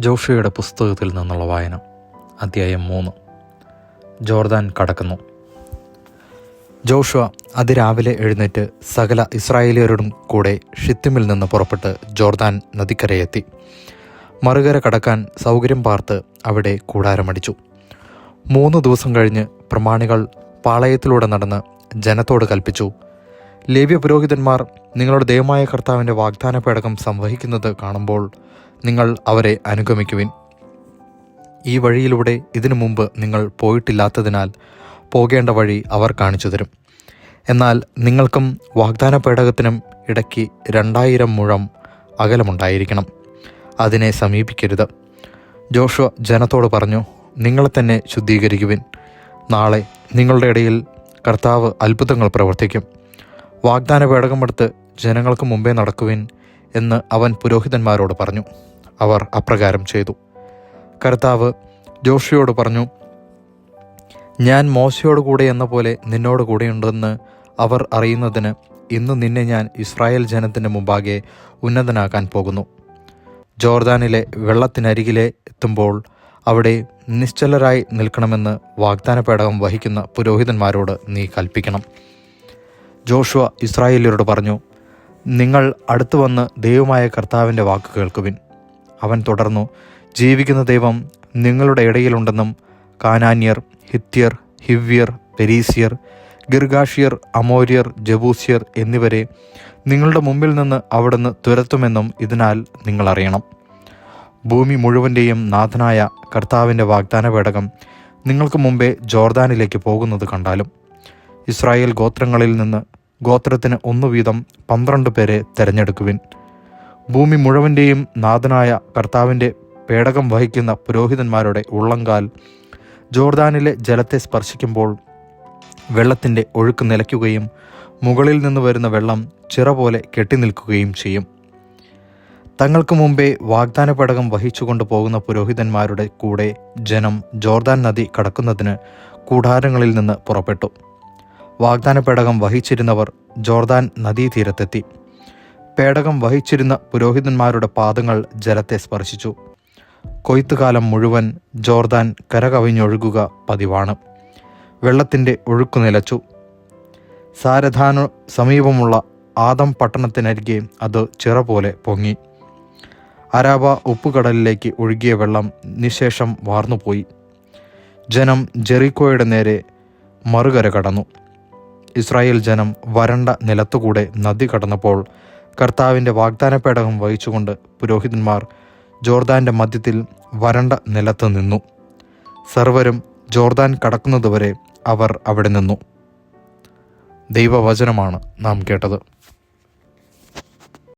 ജോഷയുടെ പുസ്തകത്തിൽ നിന്നുള്ള വായന അധ്യായം മൂന്ന്. ജോർദാൻ കടക്കുന്നു. ജോഷുവ അതിരാവിലെ എഴുന്നേറ്റ് സകല ഇസ്രായേലിയരോടും കൂടെ ഷിത്തിമിൽ നിന്ന് പുറപ്പെട്ട് ജോർദാൻ നദിക്കരയെത്തി. മറുകര കടക്കാൻ സൗകര്യം പാർത്ത് അവിടെ കൂടാരമടിച്ചു. മൂന്ന് ദിവസം കഴിഞ്ഞ് പ്രമാണികൾ പാളയത്തിലൂടെ നടന്ന് ജനത്തോട് കൽപ്പിച്ചു ലേവ്യ പുരോഹിതന്മാർ നിങ്ങളുടെ ദൈവമായ കർത്താവിന്റെ വാഗ്ദാന പേടകം സംവഹിക്കുന്നത് കാണുമ്പോൾ നിങ്ങൾ അവരെ അനുഗമിക്കുവിൻ. ഈ വഴിയിലൂടെ ഇതിനു മുമ്പ് നിങ്ങൾ പോയിട്ടില്ലാത്തതിനാൽ പോകേണ്ട വഴി അവർ കാണിച്ചു തരും. എന്നാൽ നിങ്ങൾക്കും വാഗ്ദാന പേടകത്തിനും ഇടയ്ക്ക് രണ്ടായിരം മുഴം അകലമുണ്ടായിരിക്കണം. അതിനെ സമീപിക്കരുത്. ജോഷുവ ജനത്തോട് പറഞ്ഞു നിങ്ങളെ തന്നെ ശുദ്ധീകരിക്കുവിൻ. നാളെ നിങ്ങളുടെ ഇടയിൽ കർത്താവ് അത്ഭുതങ്ങൾ പ്രവർത്തിക്കും. വാഗ്ദാന പേടകമെടുത്ത് ജനങ്ങൾക്ക് മുമ്പേ നടക്കുവിൻ എന്ന് അവൻ പുരോഹിതന്മാരോട് പറഞ്ഞു. അവർ അപ്രകാരം ചെയ്തു. കർത്താവ് ജോഷിയോട് പറഞ്ഞു ഞാൻ മോശയോട് കൂടെ എന്ന പോലെ നിന്നോട് കൂടെയുണ്ടെന്ന് അവർ അറിയുന്നതിന് ഇന്ന് നിന്നെ ഞാൻ ഇസ്രായേൽ ജനത്തിന്റെ മുമ്പാകെ ഉന്നതനാക്കാൻ പോകുന്നു. ജോർദാനിലെ വെള്ളത്തിനരികിലെ എത്തുമ്പോൾ അവിടെ നിശ്ചലരായി നിൽക്കണമെന്ന് വാഗ്ദാന പേടകം വഹിക്കുന്ന പുരോഹിതന്മാരോട് നീ കൽപ്പിക്കണം. ജോഷുവ ഇസ്രായേലിയരോട് പറഞ്ഞു നിങ്ങൾ അടുത്തു വന്ന് ദൈവമായ കർത്താവിന്റെ വാക്ക് കേൾക്കുവിൻ. അവൻ തുടർന്നു ജീവിക്കുന്ന ദൈവം നിങ്ങളുടെ ഇടയിലുണ്ടെന്നും കാനാന്യർ ഹിത്യർ ഹിവ്യർ പെരീസിയർ ഗിർഗാഷിയർ അമോര്യർ ജബൂസിയർ എന്നിവരെ നിങ്ങളുടെ മുമ്പിൽ നിന്ന് അവിടുന്ന് തുരത്തുമെന്നും ഇതിനാൽ നിങ്ങൾ അറിയണം. ഭൂമി മുഴുവന്റെയും നാഥനായ കർത്താവിന്റെ വാഗ്ദാന പേടകം നിങ്ങൾക്ക് മുമ്പേ ജോർദാനിലേക്ക് പോകുന്നത് കണ്ടാലും ഇസ്രായേൽ ഗോത്രങ്ങളിൽ നിന്ന് ഗോത്രത്തിന് ഒന്നു വീതം പന്ത്രണ്ട് പേരെ തിരഞ്ഞെടുക്കുവിൻ. ഭൂമി മുഴുവന്റെയും നാഥനായ കർത്താവിന്റെ പേടകം വഹിക്കുന്ന പുരോഹിതന്മാരുടെ ഉള്ളങ്കാൽ ജോർദാനിലെ ജലത്തെ സ്പർശിക്കുമ്പോൾ വെള്ളത്തിന്റെ ഒഴുക്ക് നിലയ്ക്കുകയും മുകളിൽ നിന്ന് വരുന്ന വെള്ളം ചിറ പോലെ കെട്ടിനിൽക്കുകയും ചെയ്യും. തങ്ങൾക്ക് മുമ്പേ വാഗ്ദാന പേടകം വഹിച്ചുകൊണ്ട് പോകുന്ന പുരോഹിതന്മാരുടെ കൂടെ ജനം ജോർദാൻ നദി കടക്കുന്നതിന് കൂടാരങ്ങളിൽ നിന്ന് പുറപ്പെട്ടു. വാഗ്ദാന പേടകം വഹിച്ചിരുന്നവർ ജോർദാൻ നദീതീരത്തെത്തി. പേടകം വഹിച്ചിരുന്ന പുരോഹിതന്മാരുടെ പാദങ്ങൾ ജലത്തെ സ്പർശിച്ചു. കൊയ്ത്തുകാലം മുഴുവൻ ജോർദാൻ കരകവിഞ്ഞൊഴുകുക പതിവാണ്. വെള്ളത്തിന്റെ ഒഴുക്ക് നിലച്ചു. സാരധാന സമീപമുള്ള ആദം പട്ടണത്തിനരികെ അത് ചിറ പോലെ പൊങ്ങി. അരാബ ഉപ്പുകടലിലേക്ക് ഒഴുകിയ വെള്ളം നിശേഷം വാർന്നുപോയി. ജനം ജെറിക്കോയുടെ നേരെ മറുകര കടന്നു. ഇസ്രായേൽ ജനം വരണ്ട നിലത്തുകൂടെ നദി കടന്നപ്പോൾ കർത്താവിന്റെ വാഗ്ദാന പേടകം വഹിച്ചുകൊണ്ട് പുരോഹിതന്മാർ ജോർദാന്റെ മധ്യത്തിൽ വരണ്ട നിലത്ത് നിന്നു. സർവരും ജോർദാൻ കടക്കുന്നതുവരെ അവർ അവിടെ നിന്നു. ദൈവവചനമാണ് നാം കേട്ടത്.